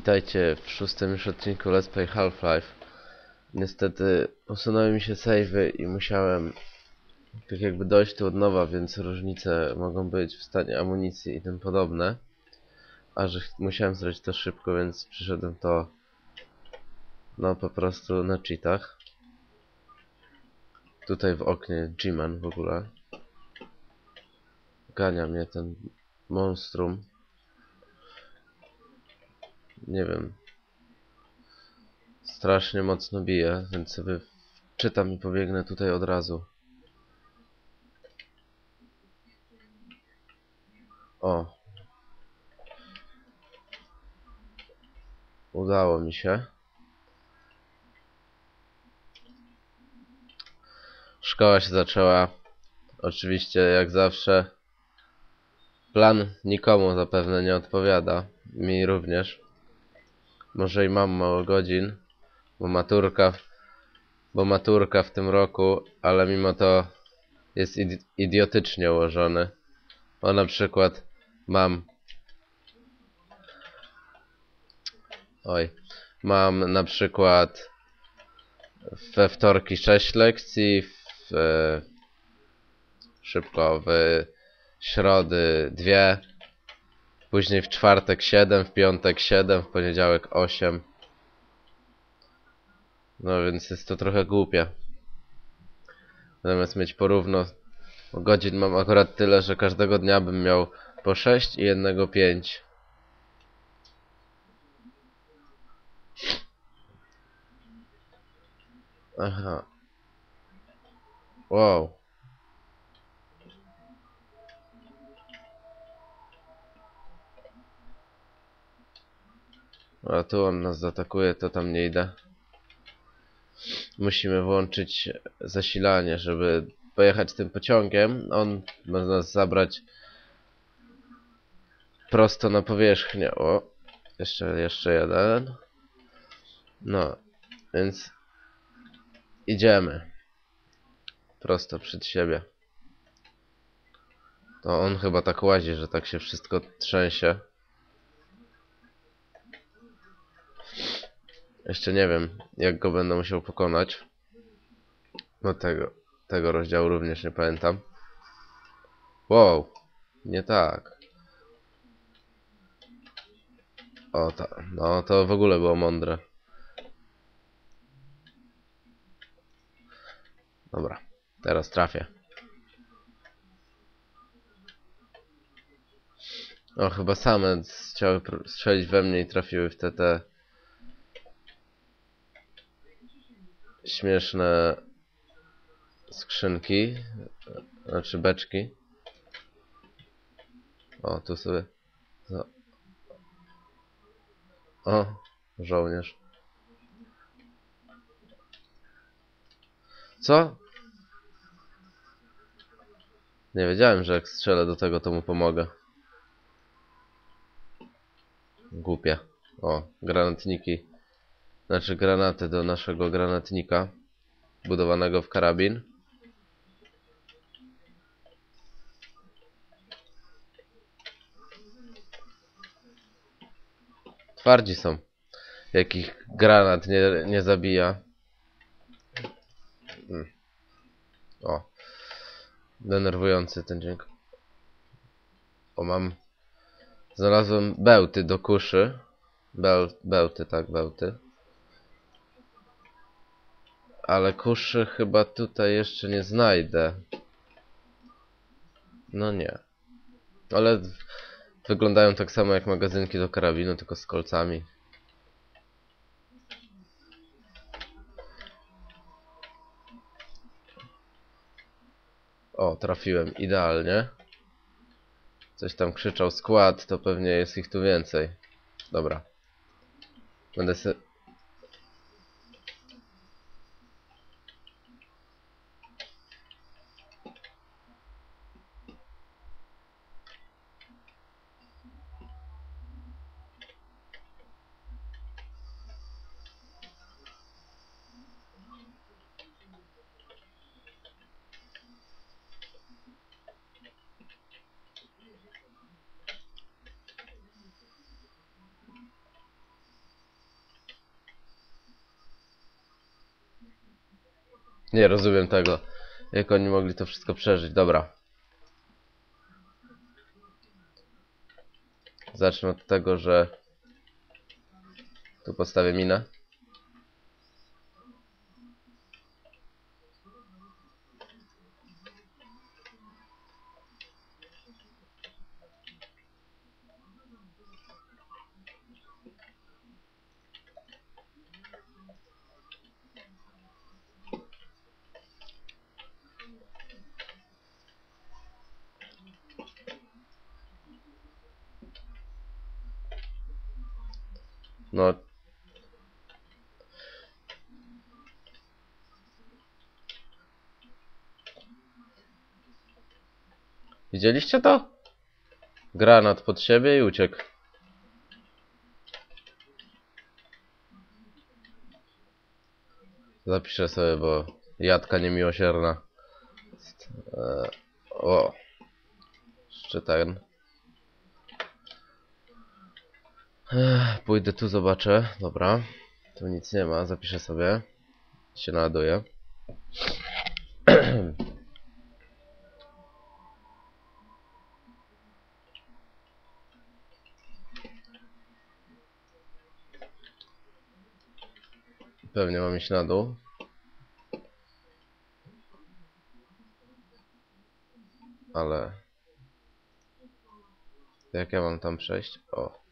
Witajcie w szóstym już odcinku Let's Play Half-Life. Niestety usunęły mi się savey i musiałem tak jakby dojść tu od nowa, więc różnice mogą być w stanie amunicji i tym podobne. A że musiałem zrobić to szybko, więc przyszedłem to no po prostu na cheatach. Tutaj w oknie G-Man w ogóle. Gania mnie ten monstrum. Nie wiem. Strasznie mocno bije, więc sobie czytam i pobiegnę tutaj od razu. O. Udało mi się. Szkoła się zaczęła. Oczywiście, jak zawsze. Plan nikomu zapewne nie odpowiada. Mi również. Może i mam mało godzin, bo maturka, bo maturka w tym roku, ale mimo to jest idi idiotycznie ułożony. Bo na przykład mam Oj, mam na przykład we wtorki 6 lekcji, w, e, szybko, w środy 2, później w czwartek 7, w piątek 7, w poniedziałek 8. No więc jest to trochę głupie. Zamiast mieć porówno godzin mam akurat tyle, że każdego dnia bym miał po 6 i jednego 5. Aha. Wow. A tu on nas zaatakuje, to tam nie idę. Musimy włączyć zasilanie, żeby pojechać tym pociągiem. On ma nas zabrać prosto na powierzchnię. O, jeszcze, jeszcze jeden. No, więc idziemy. Prosto przed siebie. To on chyba tak łazi, że tak się wszystko trzęsie. Jeszcze nie wiem, jak go będę musiał pokonać. No tego, tego rozdziału również nie pamiętam. Wow, nie tak. O, no to w ogóle było mądre. Dobra, teraz trafię. O, chyba same chciały strzelić we mnie i trafiły w te te śmieszne skrzynki, znaczy beczki. O, tu sobie. O, żołnierz. Co? Nie wiedziałem, że jak strzelę do tego, to mu pomogę. Głupie. O, granatniki. Znaczy granaty do naszego granatnika. Budowanego w karabin. Twardzi są. Jakich granat nie, nie zabija. Mm. O. Denerwujący ten dźwięk. O, mam... Znalazłem bełty do kuszy. Bel, bełty, tak, bełty. Ale kuszy chyba tutaj jeszcze nie znajdę. No nie. Ale wyglądają tak samo jak magazynki do karabinu, tylko z kolcami. O, trafiłem idealnie. Coś tam krzyczał skład, to pewnie jest ich tu więcej. Dobra. Będę se... Nie rozumiem tego. Jak oni mogli to wszystko przeżyć. Dobra. Zacznę od tego, że tu postawię minę. No. Widzieliście to? Granat pod siebie i uciekł. Zapiszę sobie, bo jadka niemiłosierna. Eee, o. Jeszcze ten. Ech, Pójdę tu, zobaczę. Dobra. Tu nic nie ma, zapiszę sobie. Się naładuję. Pewnie mam iść na dół. Ale... Jak ja mam tam przejść? O.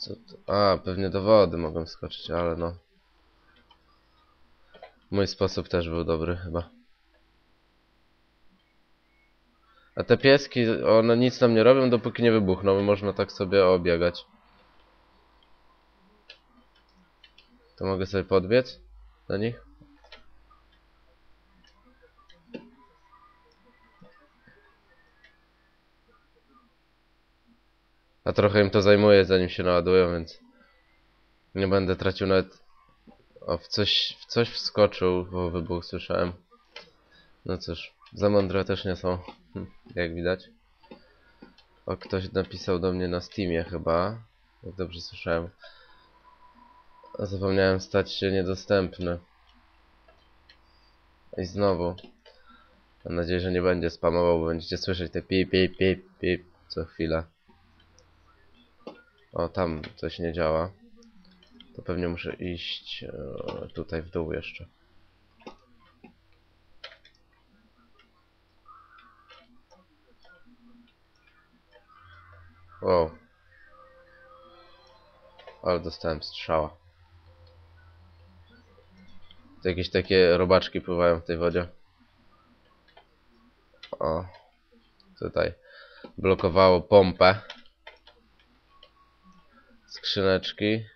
Co to? A, pewnie do wody mogłem skoczyć, ale no. Mój sposób też był dobry chyba. A te pieski, one nic nam nie robią, dopóki nie wybuchną. Można tak sobie obiegać. To mogę sobie podbiec do nich? A trochę im to zajmuje, zanim się naładują, więc nie będę tracił nawet... O, w coś, w coś wskoczył, bo wybuch słyszałem. No cóż, za mądre też nie są, hm, jak widać. O, ktoś napisał do mnie na Steamie chyba, jak dobrze słyszałem. Zapomniałem stać się niedostępny. I znowu. Mam nadzieję, że nie będzie spamował, bo będziecie słyszeć te pip, pip, pip, pip co chwilę. O, tam coś nie działa. To pewnie muszę iść e, tutaj w dół jeszcze. Wow. Ale dostałem strzała. To jakieś takie robaczki pływają w tej wodzie. O. Tutaj. Blokowało pompę skrzyneczki.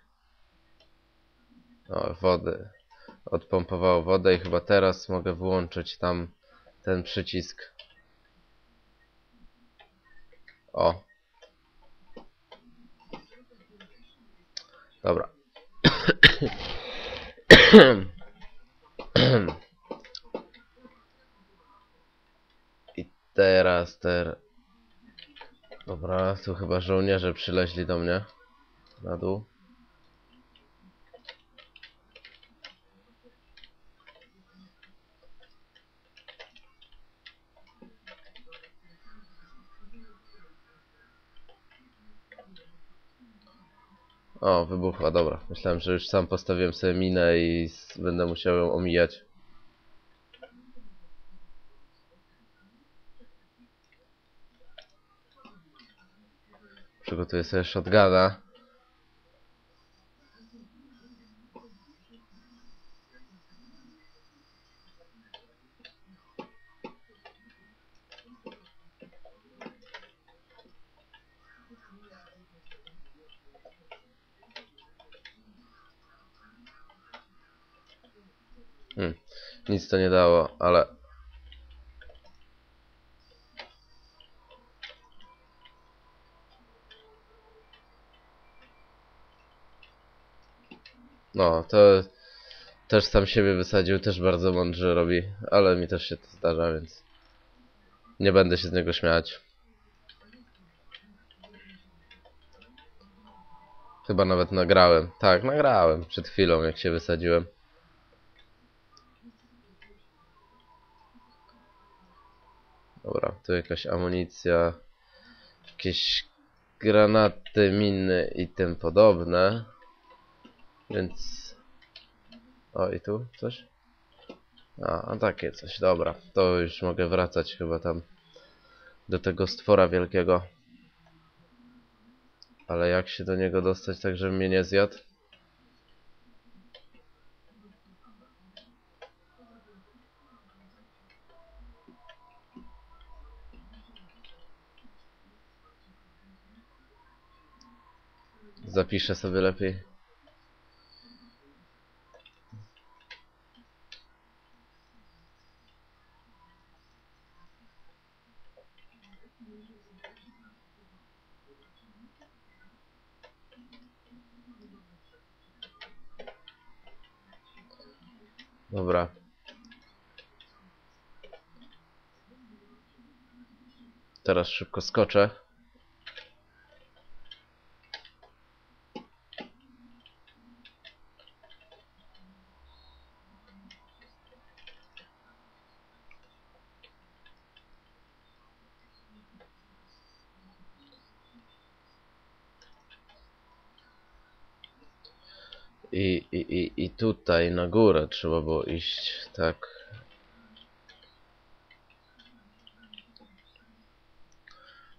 O, wody. Odpompowało wodę i chyba teraz mogę włączyć tam ten przycisk. O. Dobra. I teraz ter... Dobra, tu chyba żołnierze przyleźli do mnie na dół. O, wybuchła, dobra. Myślałem, że już sam postawiłem sobie minę i będę musiał ją omijać. Przygotuję sobie shotguna. Hmm. Nic to nie dało, ale... No, to też sam siebie wysadził, też bardzo mądrze robi, ale mi też się to zdarza, więc nie będę się z niego śmiać. Chyba nawet nagrałem. Tak, nagrałem przed chwilą, jak się wysadziłem. Dobra, tu jakaś amunicja, jakieś granaty, miny i tym podobne. Więc... O, i tu coś? A, a takie coś, dobra. To już mogę wracać chyba tam do tego stwora wielkiego. Ale jak się do niego dostać tak, żeby mnie nie zjadł? Zapiszę sobie lepiej. Dobra. Teraz szybko skoczę. I, i, i, I tutaj na górę trzeba było iść, tak.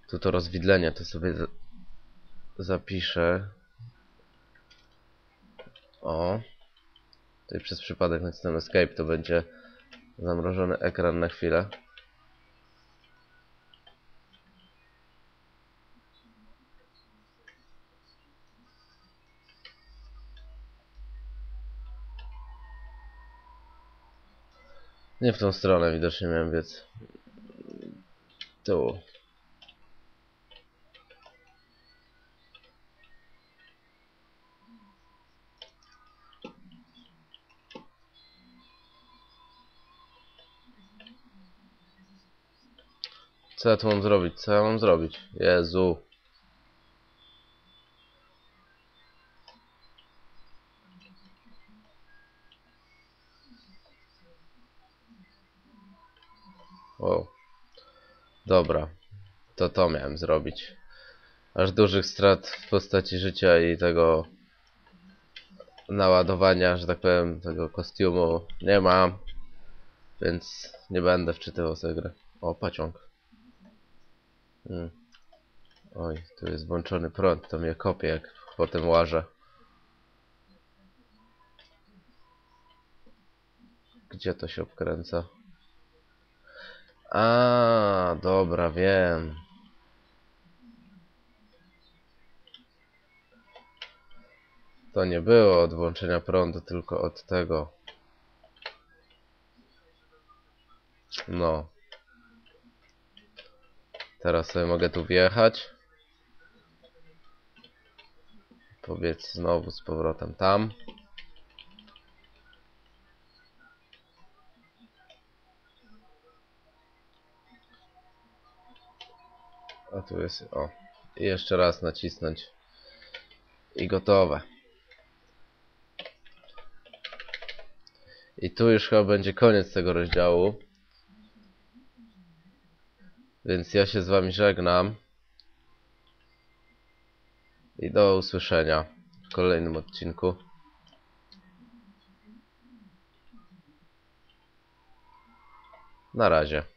Tu to rozwidlenie, to sobie za zapiszę. O. Tutaj przez przypadek nacisnę escape, to będzie zamrożony ekran na chwilę. Nie w tą stronę widocznie miałem biec. Tu. Co ja tu mam zrobić? Co ja mam zrobić? Jezu. Dobra. To to miałem zrobić. Aż dużych strat w postaci życia i tego naładowania, że tak powiem, tego kostiumu nie mam. Więc nie będę wczytywał sobie grę. O, pociąg. Hmm. Oj, tu jest włączony prąd, to mnie kopie jak potem łażę. Gdzie to się obkręca? A, dobra, wiem. To nie było od włączenia prądu, tylko od tego. No. Teraz sobie mogę tu wjechać. Powiedz znowu z powrotem tam. Tu jest, o. I jeszcze raz nacisnąć. I gotowe. I tu już chyba będzie koniec tego rozdziału. Więc ja się z wami żegnam. I do usłyszenia w kolejnym odcinku. Na razie.